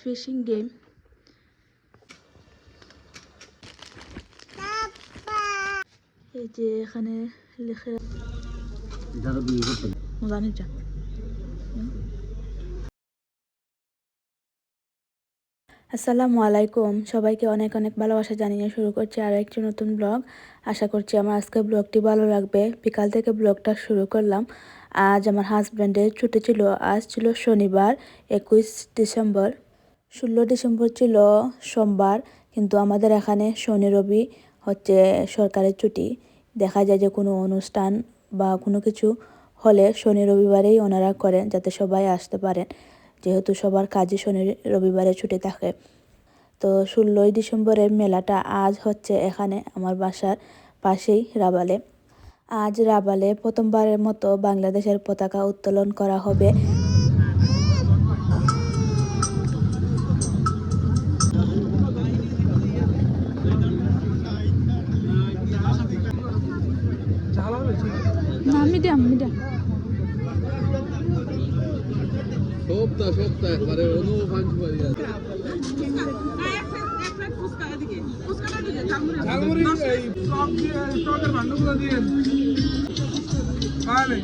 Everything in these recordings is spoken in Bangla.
ফিশিং গেম এই যে এখানে লিখে জানি যা আসসালামু আলাইকুম। সবাইকে অনেক অনেক ভালোবাসা জানিয়ে শুরু করছি আরও একটি নতুন ব্লগ। আশা করছি আমার আজকের ব্লগটি ভালো লাগবে। বিকাল থেকে ব্লগটা শুরু করলাম। আজ আমার হাজব্যান্ডের ছুটি ছিল। আজ ছিল শনিবার, একুশ ডিসেম্বর। ষোলো ডিসেম্বর ছিল সোমবার, কিন্তু আমাদের এখানে শনি, রবি হচ্ছে সরকারের ছুটি। দেখা যায় যে কোনো অনুষ্ঠান বা কোনো কিছু হলে শনি, রবিবারেই ওনারা করেন যাতে সবাই আসতে পারেন। যেহেতু সবার কাজে শনি রবিবারে ছুটি থাকে। তো ষোলোই ডিসেম্বরের মেলাটা আজ হচ্ছে এখানে আমার বাসার পাশেই রাবালে। আজ রাবালে প্রথমবারের মতো বাংলাদেশের পতাকা উত্তোলন করা হবে। সপ্তাহ সপ্তাহ একবারে অনুপাঞ্চ তাহলে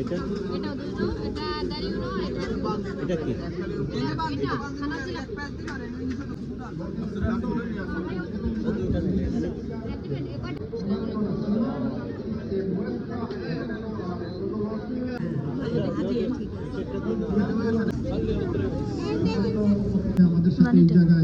এটা এটা কি? আমাদের সাথে এই জায়গায়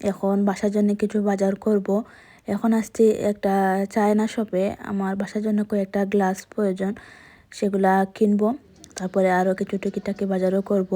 এখন বাসার জন্য কিছু বাজার করব। এখন আসছি একটা চায়না শপে আমার বাসার জন্য কয়েকটা গ্লাস প্রয়োজন, সেগুলা কিনবো। তারপরে আরও কিছু টুকিটাকি বাজারও করব।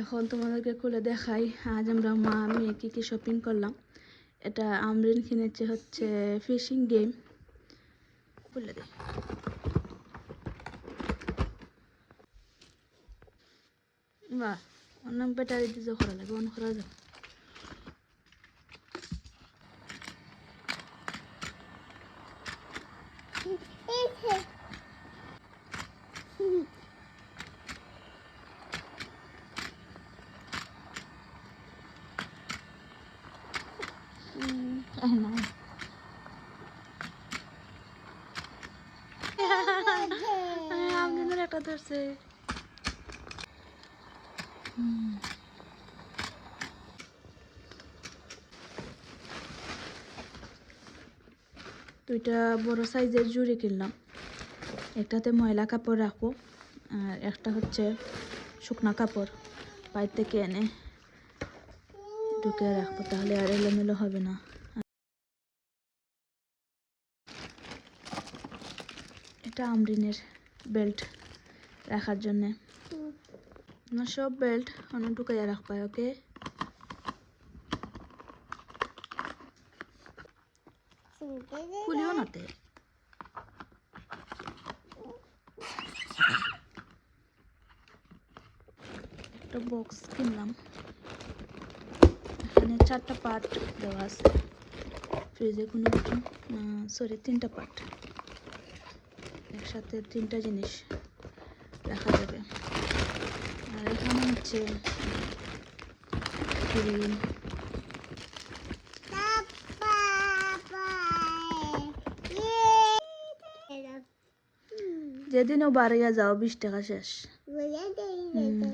এখন তোমাদেরকে খুলে দেখাই। আজ আমরা মা আমি কী কী শপিং করলাম। এটা আমরিন কিনেছে হচ্ছে ফিশিং গেম খুলে দে বাহ, অনেক ব্যাটারি দিয়ে করা লাগে অন করা যাবে তাই না আমদিনের একটা ধরছে। দুইটা বড় সাইজের জুড়ি কিনলাম। একটাতে ময়লা কাপড় রাখব, আর একটা হচ্ছে শুকনা কাপড়। বাইর থেকে এনে ঢুকে রাখব, তাহলে আর এলোমেলো হবে না। এটা আমরিনের বেল্ট। রাখার জন্যে। সব বেল্ট অনেক ঢুকাইয়া রাখবা ওকে খুলিও না তে। একটা বক্স কিনলাম। এখানে চারটা পার্ট দেওয়া আছে। ফ্রিজে কোনো সরি তিনটা পার্ট একসাথে তিনটা জিনিস। রাখা যাবে। আর এখানে হচ্ছে গ্রিল যেদিনও বাড়িয়া যাও, বিশ টাকা শেষ।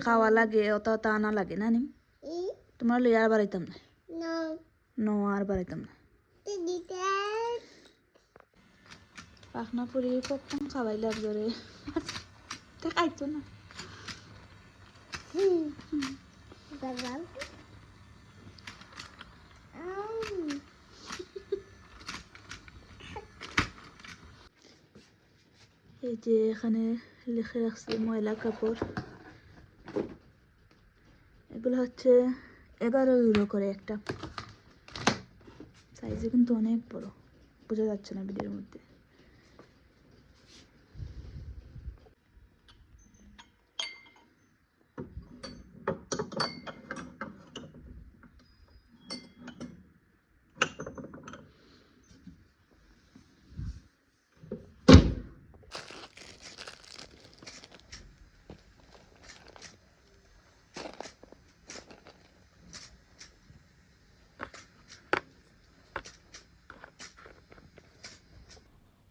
খাওয়া লাগে, অত অত আনা লাগে না নি? তোমার লই আর বাড়াইতাম না? ন, আর বাড়াইতাম না। পাখনা পুরি কখন খাওয়াইলে একজরে খাইতো না এই যে এখানে লিখে রাখছে ময়লা কাপড় এগুলো হচ্ছে এগারো ইউরো করে একটা সাইজে কিন্তু অনেক বড় বোঝা যাচ্ছে না ভিডিওর মধ্যে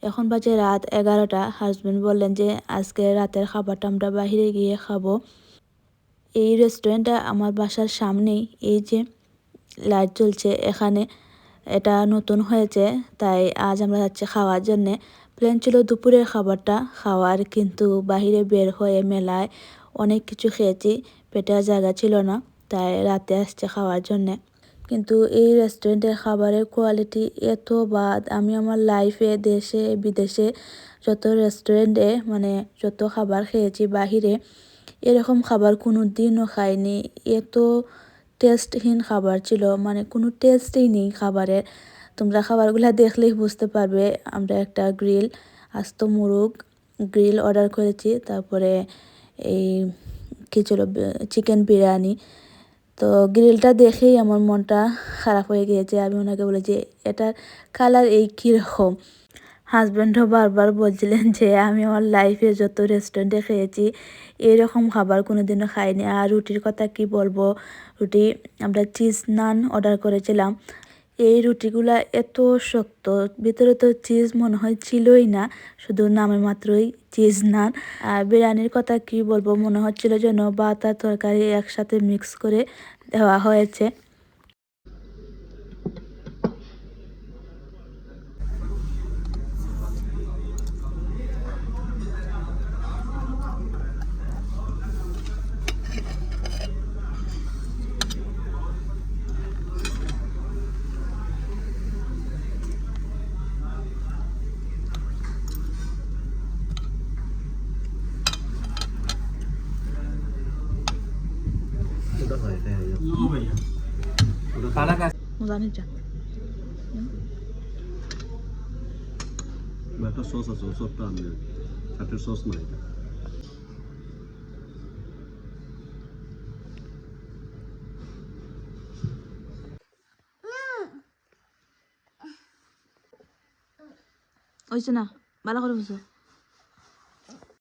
এখন বাজে রাত এগারোটা। হাজব্যান্ড বললেন যে, আজকে রাতের খাবারটা আমরা বাইরে গিয়ে খাব। এই রেস্টুরেন্টটা আমার বাসার সামনেই। এই যে লাইট জ্বলছে এখানে, এটা নতুন হয়েছে, তাই আজ আমরা যাচ্ছি খাওয়ার জন্যে। প্ল্যান ছিল দুপুরের খাবারটা খাওয়ার, কিন্তু বাহিরে বের হয়ে মেলায় অনেক কিছু খেয়েছি, পেটের জায়গা ছিল না, তাই রাতে আসছে খাওয়ার জন্যে। কিন্তু এই রেস্টুরেন্টের খাবারের কোয়ালিটি এত বাদ। আমি আমার লাইফে দেশে, বিদেশে যত রেস্টুরেন্টে মানে যত খাবার খেয়েছি বাহিরে, এরকম খাবার কোনো দিনও খাইনি। এত টেস্টহীন খাবার ছিল মানে কোনো টেস্টই নেই খাবারের। তোমরা খাবারগুলো দেখলেই বুঝতে পারবে, আমরা একটা গ্রিল আস্ত মুরগ গ্রিল অর্ডার করেছি, তারপরে এই কী ছিল চিকেন বিরিয়ানি। তো গ্রিলটা দেখেই আমার মনটা খারাপ হয়ে গিয়েছে। আমি ওনাকে বলেছি, এটার কালার এই কীরকম? হাজব্যান্ডও বারবার বলছিলেন যে, আমি আমার লাইফে যত রেস্টুরেন্টে খেয়েছি, এরকম খাবার কোনো দিনও খাইনি। আর রুটির কথা কি বলব? রুটি, আমরা চিজ নান অর্ডার করেছিলাম। এই রুটিগুলা এত শক্ত, ভিতরে তো চিজ মনে হয় ছিলই না, শুধু নামে মাত্রই চিজ নান। আর বিরিয়ানির কথা কি বলব? মনে হচ্ছিল যেন বাতা তরকারি একসাথে মিক্স করে দেওয়া হয়েছে। মজা নিচ্ছে একটা সস আছে সসটা আমি চাটের সস নাই এটা হয়েছে না ভালো করে বুঝো